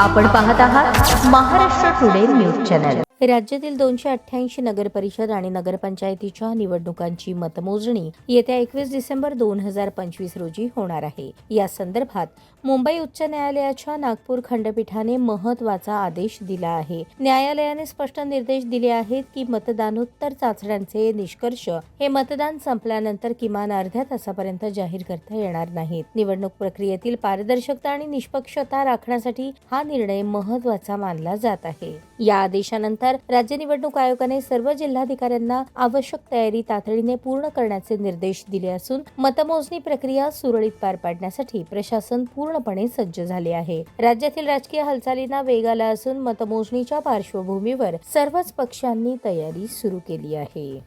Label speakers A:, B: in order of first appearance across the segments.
A: आपण पाहत आहात महाराष्ट्र टुडे न्यूज चॅनल. राज्यातील दोनशे अठ्ठ्याऐंशी नगरपरिषद आणि नगरपंचायतीच्या निवडणुकांची मतमोजणी येत्या एकवीस डिसेंबर दोन हजार पंचवीस रोजी होणार आहे. या संदर्भात मुंबई उच्च न्यायालयाच्या नागपूर खंडपीठाने महत्त्वाचा आदेश दिला आहे. न्यायालयाने स्पष्ट निर्देश दिले आहेत की मतदानोत्तर चाचण्यांचे निष्कर्ष हे मतदान संपल्यानंतर किमान अर्ध्या तासापर्यंत जाहीर करता येणार नाहीत. निवडणूक प्रक्रियेतील पारदर्शकता आणि निष्पक्षता राखण्यासाठी हा निर्णय महत्त्वाचा मानला जात आहे. या आदेशानंतर राज्य निवडणूक आयोगाने सर्व जिल्हाधिकाऱ्यांना आवश्यक तयारी तातडीने पूर्ण करण्याचे निर्देश दिले असून मतमोजणी प्रक्रिया सुरळीत पार पाडण्यासाठी प्रशासन पूर्णपणे सज्ज झाले आहे. राज्यातील राजकीय हालचालींना वेग आला असून मतमोजणीच्या पार्श्वभूमीवर सर्वच पक्षांनी तयारी सुरू केली आहे.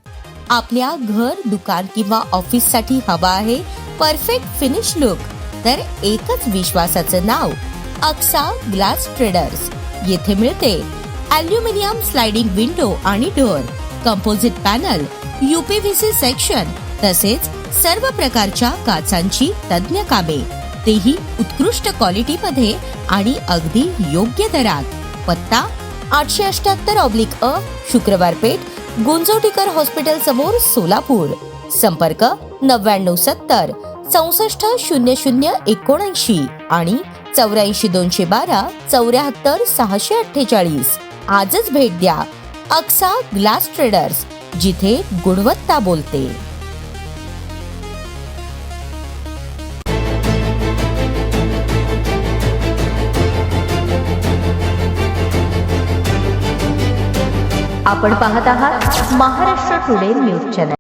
B: आपल्या घर दुकान किंवा ऑफिससाठी हवा आहे परफेक्ट फिनिश लुक. तर एकच विश्वासाचं नाव अक्सा ग्लास ट्रेडर्स. येथे मिळते अल्युमिनियम स्लाइडिंग विंडो आणि door composite panel UPVC section तसेच सर्व प्रकारच्या काचांची तज्ज्ञ कामे. तेही उत्कृष्ट क्वालिटी मध्ये आणि अगदी योग्य दरात. पत्ता आठशे अठ्याहत्तर ऑब्लिक अ शुक्रवार पेठ गुंजोटीकर हॉस्पिटल समोर सोलापूर. संपर्क नव्याण्णव सत्तर चौसष्ट शून्य शून्य एकोणऐंशी आणि चौऱ्याऐंशी दोनशे बारा चौऱ्याहत्तर सहाशे अठ्ठेचाळीस. आजच भेट द्या अक्सा ग्लास ट्रेडर्स जिथे गुणवत्ता बोलते.
A: आपण पाहत आहात महाराष्ट्र टुडे न्यूज चॅनल.